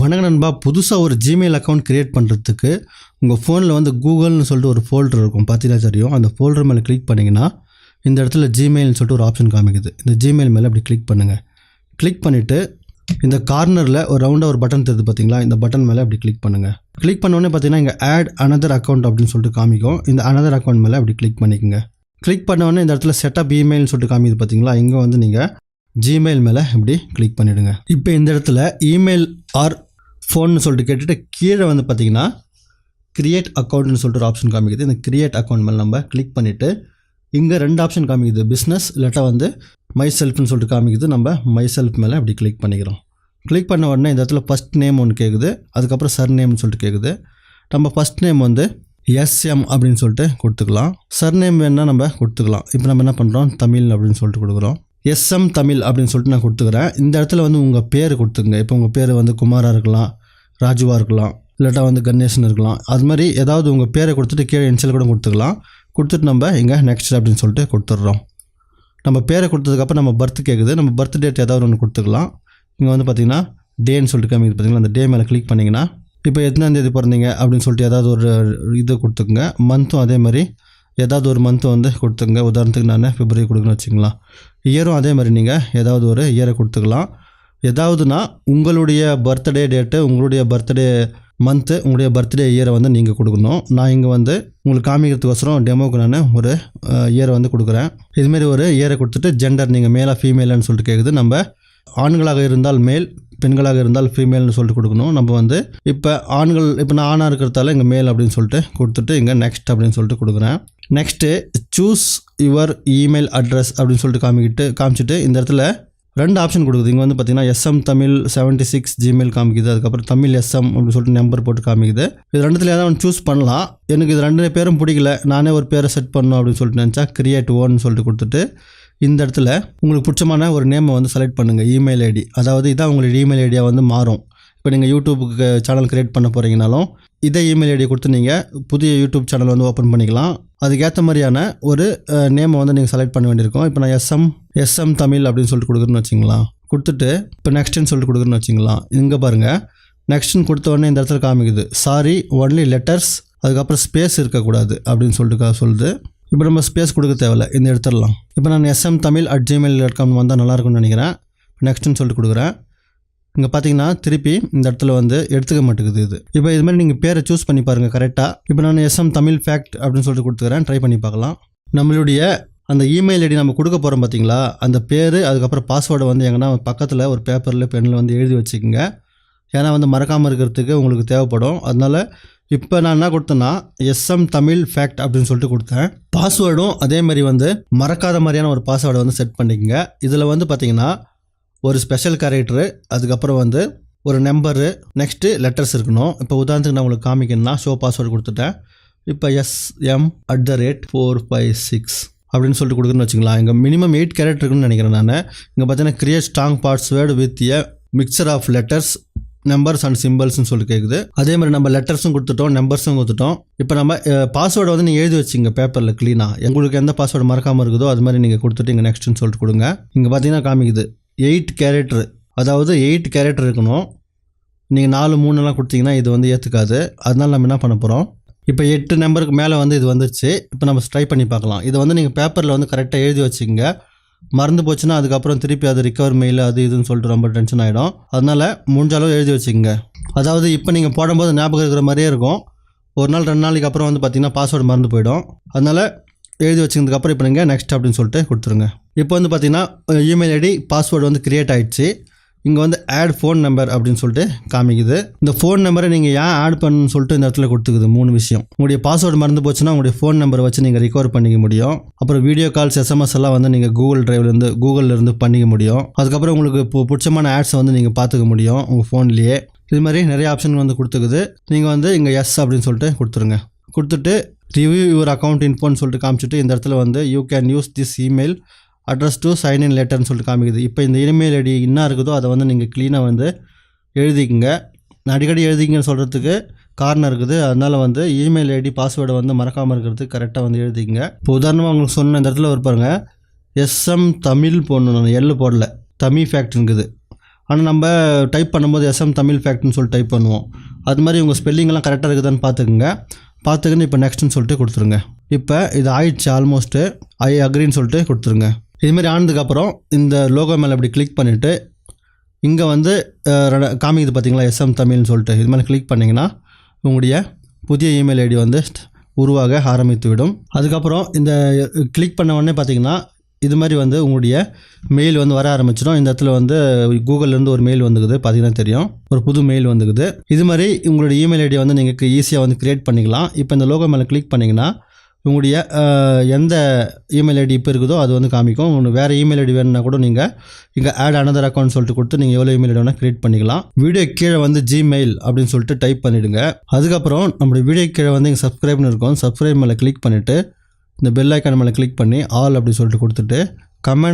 வணக்க நண்பா. புதுசாக ஒரு ஜிமெயில் அக்கௌண்ட் க்ரியேட் பண்ணுறதுக்கு உங்கள் ஃபோனில் வந்து கூகுள்னு சொல்லிட்டு ஒரு ஃபோல்டர் இருக்கும். பார்த்தீங்கன்னா தெரியும் அந்த ஃபோல்டர் மேலே கிளிக் பண்ணிங்கன்னா இந்த இடத்துல ஜிமெயில்னு சொல்லிட்டு ஒரு ஆப்ஷன் காமிக்குது. இந்த ஜிமெயில் மேலே அப்படி கிளிக் பண்ணுங்கள் கிளிக் பண்ணிவிட்டு இந்த கார்னரில் ஒரு ரவுண்டாக ஒரு பட்டன் தெரியுது பார்த்தீங்களா இந்த பட்டன் மேலே அப்படி கிளிக் பண்ணுங்கள் கிளிக் பண்ணோடனே பார்த்தீங்கன்னா இங்கே ஆட் அனதர் அக்கௌண்ட் அப்படின்னு சொல்லிட்டு காமிக்கும். இந்த அனதர் அக்கௌண்ட் மேலே அப்படி கிளிக் பண்ணிக்கோங்க. கிளிக் பண்ணோடனே இந்த இடத்துல செட்டப் இமெயில்னு சொல்லிட்டு காமிக்குது பார்த்தீங்களா இங்கே வந்து நீங்கள் ஜிமெயில் மேலே இப்படி கிளிக் பண்ணிவிடுங்க இப்போ இந்த இடத்துல இமெயில் ஆர் ஃபோன்னு சொல்லிட்டு கேட்டுட்டு கீழே வந்து பார்த்தீங்கன்னா கிரியேட் அக்கௌண்ட்னு சொல்லிட்டு ஒரு ஆப்ஷன் காமிக்குது. இந்த க்ரியேட் அக்கௌண்ட் மேலே நம்ம கிளிக் பண்ணிவிட்டு இங்கே ரெண்டு ஆப்ஷன் காமிக்குது. பிஸ்னஸ் இல்லாட்டா வந்து மை செல்ஃப்னு சொல்லிட்டு காமிக்குது. நம்ம மை செல்ஃப் மேலே அப்படி கிளிக் பண்ணிக்கிறோம். கிளிக் பண்ண உடனே இந்த இடத்துல ஃபஸ்ட் நேம் ஒன்று கேட்குது அதுக்கப்புறம் சர் நேம்னு சொல்லிட்டு கேட்குது நம்ம ஃபஸ்ட் நேம் வந்து எஸ்எம் அப்படின்னு சொல்லிட்டு கொடுத்துக்கலாம். சர் நேம் வேணால் நம்ம கொடுத்துக்கலாம். இப்போ நம்ம என்ன பண்ணுறோம் தமிழ் அப்படின்னு சொல்லிட்டு கொடுக்குறோம். எஸ்எம் தமிழ் அப்படின்னு சொல்லிட்டு நான் கொடுத்துக்கிறேன். இந்த இடத்துல வந்து உங்கள் பேர் கொடுத்துங்க இப்போ உங்கள் பேர் வந்து குமாராக இருக்கலாம் ராஜுவாக இருக்கலாம் இல்லாட்டா வந்து கணேசன் இருக்கலாம். அது மாதிரி ஏதாவது உங்கள் பேரை கொடுத்துட்டு கீழே இன்சல் கூட கொடுத்துக்கலாம். கொடுத்துட்டு நம்ம இங்கே நெக்ஸ்ட் அப்படின்னு சொல்லிட்டு கொடுத்துட்றோம் நம்ம பேரை கொடுத்ததுக்கப்புறம் நம்ம பர்த் கேட்குது நம்ம பர்த் டேட் ஏதாவது ஒன்று கொடுத்துக்கலாம். இங்கே வந்து பார்த்தீங்கன்னா டேன்னு சொல்லிட்டு காமிக்குது பார்த்தீங்களா அந்த டே மேலே கிளிக் பண்ணிங்கன்னா இப்போ எத்தனாம் தேதி பிறந்தீங்க அப்படின்னு சொல்லிட்டு ஏதாவது ஒரு இது கொடுத்துக்குங்க. மந்த்தும் அதே மாதிரி ஏதாவது ஒரு மந்த்து வந்து கொடுத்துங்க உதாரணத்துக்கு நான் பிப்ரவரி கொடுக்குன்னு வச்சுங்களா இயரும் அதே மாதிரி நீங்கள் ஏதாவது ஒரு இயரை கொடுத்துக்கலாம். ஏதாவதுனா உங்களுடைய பர்த்டே டேட்டு உங்களுடைய பர்த்டே மந்த்து உங்களுடைய பர்த்டே இயரை வந்து நீங்கள் கொடுக்கணும். நான் இங்கே வந்து உங்களுக்கு காமிக்கிறதுக்கோசரம் டெமோக்கு நான் ஒரு இயரை வந்து கொடுக்குறேன். இதுமாரி ஒரு இயரை கொடுத்துட்டு ஜெண்டர் நீங்கள் மேலாக ஃபீமேலான்னு சொல்லிட்டு கேட்குது நம்ம ஆண்களாக இருந்தால் மேல் பெண்களாக இருந்தால் ஃபீமேல்னு சொல்லிட்டு கொடுக்கணும். நம்ம வந்து இப்போ ஆண்கள் இப்போ நான் ஆணாக இருக்கிறதால இங்கே மேல் அப்படின்னு சொல்லிட்டு கொடுத்துட்டு இங்கே நெக்ஸ்ட் அப்படின்னு சொல்லிட்டு கொடுக்குறேன். Next choose your email address அப்படின்னு சொல்லிட்டு காமிக்கிட்டு காமிச்சிட்டு இந்த இடத்துல ரெண்டு ஆப்ஷன் கொடுக்குது. இங்கே வந்து பார்த்தீங்கன்னா SM Tamil seventy six Gmail காமிக்குது. அதுக்கப்புறம் தமிழ் எஸ்எம் அப்படின்னு சொல்லிட்டு நம்பர் போட்டு காமிக்குது. இது ரெண்டுத்துல ஏதாவது ஒன்று சூஸ் பண்ணலாம். எனக்கு இது ரெண்டு பேரும் பிடிக்கல. நானே ஒரு பேரை செட் பண்ணணும் அப்படின்னு சொல்லிட்டு நினச்சா கிரியேட் ஓன்னு சொல்லிட்டு கொடுத்துட்டு இந்த இடத்துல உங்களுக்கு பிடிச்சமான ஒரு நேமை வந்து செலக்ட் பண்ணுங்கள் இமெயில் ஐடி அதாவது இதான் உங்களுடைய இமெயில் ஐடியா வந்து மாறும். இப்போ நீங்கள் யூடியூபுக்கு சேனல் க்ரியேட் பண்ண போகிறீங்கனாலும் இதே இமெயில் ஐடியை கொடுத்து நீங்கள் புதிய யூடியூப் சேனல் வந்து ஓப்பன் பண்ணிக்கலாம். அதுக்கேற்ற மாதிரியான ஒரு நேமை வந்து நீங்கள் செலக்ட் பண்ண வேண்டியிருக்கும். இப்போ நான் எஸ்எம் எஸ்எம் தமிழ் அப்படின்னு சொல்லிட்டு கொடுக்குறேன்னு வச்சிங்களா? கொடுத்துட்டு இப்போ நெக்ஸ்ட்டுன்னு சொல்லிட்டு கொடுக்குறேன்னு வச்சிங்களேன் இங்கே பாருங்கள் நெக்ஸ்ட்னு கொடுத்த உடனே இந்த இடத்துல காமிக்குது. சாரி ஒன்லி லெட்டர்ஸ் அதுக்கப்புறம் ஸ்பேஸ் இருக்கக்கூடாது அப்படின்னு சொல்லிட்டு சொல்லுது. இப்போ நம்ம ஸ்பேஸ் கொடுக்க தேவையில்ல. இந்த எடுத்துடலாம். இப்போ நான் SM Tamil at Gmail dot com வந்தால் நல்லாயிருக்கும்னு நினைக்கிறேன். நெக்ஸ்ட்னு சொல்லிட்டு கொடுக்குறேன். இங்கே பார்த்தீங்கன்னா திருப்பி இந்த இடத்துல வந்து எடுத்துக்க மாட்டேங்குது இது. இப்போ இது மாதிரி நீங்கள் பேரை சூஸ் பண்ணி பாருங்கள் கரெக்டாக இப்போ நான் எஸ்எம் தமிழ் ஃபேக்ட் அப்படின்னு சொல்லிட்டு கொடுத்துக்கிறேன். ட்ரை பண்ணி பார்க்கலாம். நம்மளுடைய அந்த இமெயில் ஐடி நம்ம கொடுக்க போகிறோம் பார்த்தீங்களா அந்த பேர் அதுக்கப்புறம் பாஸ்வேர்டை வந்து எங்கன்னா பக்கத்தில் ஒரு பேப்பரில் பெண்ணில் வந்து எழுதி வச்சுக்கோங்க. ஏன்னா வந்து மறக்காமல் இருக்கிறதுக்கு உங்களுக்கு தேவைப்படும். அதனால இப்போ நான் என்ன கொடுத்தேன்னா எஸ்எம் தமிழ் ஃபேக்ட் அப்படின்னு சொல்லிட்டு கொடுத்தேன். பாஸ்வேர்டும் அதே மாதிரி வந்து மறக்காத மாதிரியான ஒரு பாஸ்வேர்டை வந்து செட் பண்ணிக்கங்க. இதில் வந்து பார்த்தீங்கன்னா ஒரு ஸ்பெஷல் கேரக்டரு அதுக்கப்புறம் வந்து ஒரு நம்பரு நெக்ஸ்ட்டு லெட்டர்ஸ் இருக்கணும். இப்போ உதாரணத்துக்கு நான் உங்களுக்கு காமிக்கணும்னா ஷோ பாஸ்வேர்டு கொடுத்துட்டேன். இப்போ S M at the rate four five six அப்படின்னு சொல்லிட்டு கொடுக்குன்னு வச்சுக்கலாம் இங்கே மினிமம் எயிட் கேரக்டர் இருக்குன்னு நினைக்கிறேன் நான். இங்கே பார்த்தீங்கன்னா create strong password with a mixture of letters numbers and சிம்பிள்ஸ்னு சொல்லி கேட்குது அதே மாதிரி நம்ம லெட்டர்ஸும் கொடுத்துட்டோம் நம்பர்ஸும் கொடுத்துட்டோம். இப்போ நம்ம பாஸ்வேர்டை வந்து நீங்கள் எழுதி வச்சுங்க பேப்பரில் க்ளீனாக உங்களுக்கு எந்த பாஸ்வேர்டு மறக்காமல் இருக்குதோ அது மாதிரி நீங்கள் கொடுத்துட்டு இங்கே நெக்ஸ்ட்னு சொல்லிட்டு கொடுங்க. இங்கே பார்த்தீங்கன்னா காமிக்குது. எயிட் கேரக்டர் அதாவது எயிட் கேரக்டர் இருக்கணும். நீங்கள் நாலு மூணுலாம் கொடுத்தீங்கன்னா இது வந்து ஏற்றுக்காது அதனால நம்ம என்ன பண்ண போகிறோம் இப்போ எட்டு நம்பருக்கு மேலே வந்து இது வந்துருச்சு. இப்போ நம்ம ட்ரை பண்ணி பார்க்கலாம். இதை வந்து நீங்கள் பேப்பரில் வந்து கரெக்டாக எழுதி வச்சுக்கோங்க. மறந்து போச்சுன்னா அதுக்கப்புறம் திருப்பி அது ரிகவர் மெயில் அது இதுன்னு சொல்லிட்டு ரொம்ப டென்ஷன் ஆகிடும் அதனால் முடிஞ்ச அளவு எழுதி வச்சுக்கோங்க. அதாவது இப்போ நீங்கள் போடும்போது ஞாபகம் இருக்கிற மாதிரியே இருக்கும். ஒரு நாள் ரெண்டு நாளைக்கு அப்புறம் வந்து பார்த்தீங்கன்னா பாஸ்வேர்டு மறந்து போயிடும். அதனால் எழுதி வச்சுக்கிறதுக்கப்புறம் இப்போ நீங்கள் நெக்ஸ்ட் அப்படின்னு சொல்லிட்டு கொடுத்துருங்க. இப்போ வந்து பார்த்தீங்கன்னா இமெயில் ஐடி பாஸ்வேர்டு வந்து க்ரியேட் ஆகிடுச்சு இங்கே வந்து ஆட் ஃபோன் நம்பர் அப்படின்னு சொல்லிட்டு காமிக்குது. இந்த ஃபோன் நம்பரை நீங்கள் ஏன் ஆட் பண்ணணும்னு சொல்லிட்டு இந்த இடத்துல கொடுத்துக்குது மூணு விஷயம். உங்களுடைய பாஸ்வேர்டு மறந்து போச்சுன்னா உங்களுடைய ஃபோன் நம்பரை வச்சு நீங்கள் ரிகவர் பண்ணிக்க முடியும். அப்புறம் வீடியோ கால்ஸ் எஸ்எம்எஸ் எல்லாம் வந்து நீங்கள் கூகுள் டிரைவ்லேருந்து கூகுள்லேருந்து பண்ணிக்க முடியும். அதுக்கப்புறம் உங்களுக்கு இப்போ பிடிச்சமான ஆட்ஸை வந்து நீங்கள் பார்த்துக்க முடியும் உங்கள் ஃபோன்லேயே இது மாதிரி நிறைய ஆப்ஷன் வந்து கொடுத்துக்குது. நீங்கள் வந்து இங்கே எஸ் அப்படின்னு சொல்லிட்டு கொடுத்துருங்க. கொடுத்துட்டு ரிவ்யூ யுவர் அக்கௌண்ட் இன்ஃபோன்னு சொல்லிட்டு காமிச்சிட்டு இந்த இடத்துல வந்து you can use this email address to sign in லெட்டர்னு சொல்லிட்டு காமிக்குது. இப்போ இந்த இமெயில் ஐடி என்ன இருக்குதோ அதை வந்து நீங்கள் க்ளீனாக வந்து எழுதிக்கங்க. நான் அடிக்கடி எழுதிங்கன்னு சொல்கிறதுக்கு காரணம் இருக்குது. அதனால் வந்து இமெயில் ஐடி பாஸ்வேர்டை வந்து மறக்காமல் இருக்கிறதுக்கு கரெக்டாக வந்து எழுதிக்கங்க. இப்போ உதாரணமாக உங்களுக்கு சொன்ன இந்த இடத்துல ஒரு பாருங்கள் எஸ்எம் தமிழ் போடணும் நான் எல்லு போடல. தமிழ் ஃபேக்ட்ருங்குது ஆனால் நம்ம டைப் பண்ணும்போது எஸ்எம் தமிழ் ஃபேக்ட்னு சொல்லிட்டு டைப் பண்ணுவோம். அது மாதிரி உங்கள் ஸ்பெல்லிங்லாம் கரெக்டாக இருக்குதான்னு பார்த்துக்குங்க பார்த்துக்கின்னு இப்போ நெக்ஸ்ட்னு சொல்லிட்டு கொடுத்துருங்க. இப்போ இது ஆயிடுச்சு ஆல்மோஸ்ட்டு ஐ அக்ரின்னு சொல்லிட்டு கொடுத்துருங்க. இதுமாரி ஆனதுக்கப்புறம் இந்த லோகோ மேலே இப்படி கிளிக் பண்ணிவிட்டு இங்கே வந்து காமிக்குது பார்த்தீங்களா எஸ்எம் தமிழ்னு சொல்லிட்டு இது மாதிரி கிளிக் பண்ணிங்கன்னா உங்களுடைய புதிய இமெயில் ஐடி வந்து உருவாக ஆரம்பித்து விடும். அதுக்கப்புறம் இந்த கிளிக் பண்ண உடனே பார்த்தீங்கன்னா இது மாதிரி வந்து உங்களுடைய மெயில் வந்து வர ஆரம்பிச்சிடும். இந்த இடத்துல வந்து கூகுள்லேருந்து ஒரு மெயில் வந்துக்குது பார்த்தீங்கன்னா தெரியும். ஒரு புது மெயில் வந்துக்குது. இது மாதிரி உங்களுடைய இமெயில் ஐடியை வந்து நீங்கள் ஈஸியாக வந்து கிரியேட் பண்ணிக்கலாம். இப்போ இந்த லோகோ மேலே கிளிக் பண்ணிங்கன்னா உங்களுடைய எந்த இமெயில் ஐடி இப்போ இருக்குதோ அது வந்து காமிக்கும். உங்களுக்கு வேறு இமெயில் ஐடி வேணும்னா கூட நீங்கள் இங்கே ஆட் அனதர் அக்கௌண்ட் சொல்லிட்டு கொடுத்து நீங்கள் எவ்வளோ இமெயில் ஐடி வேணால் கிரியேட் பண்ணிக்கலாம். வீடியோ கீழே வந்து ஜிமெயில் அப்படின்னு சொல்லிட்டு டைப் பண்ணிவிடுங்க அதுக்கப்புறம் நம்மளுடைய வீடியோ கீழே வந்து இங்கே சப்ஸ்கிரைப்னு இருக்கும். சப்ஸ்கிரைப் மேலே கிளிக் பண்ணிவிட்டு இந்த பெல் ஐக்கான் மேலே கிளிக் பண்ணி ஆல் அப்படி சொல்லிட்டு கொடுத்துட்டு கமெண்ட்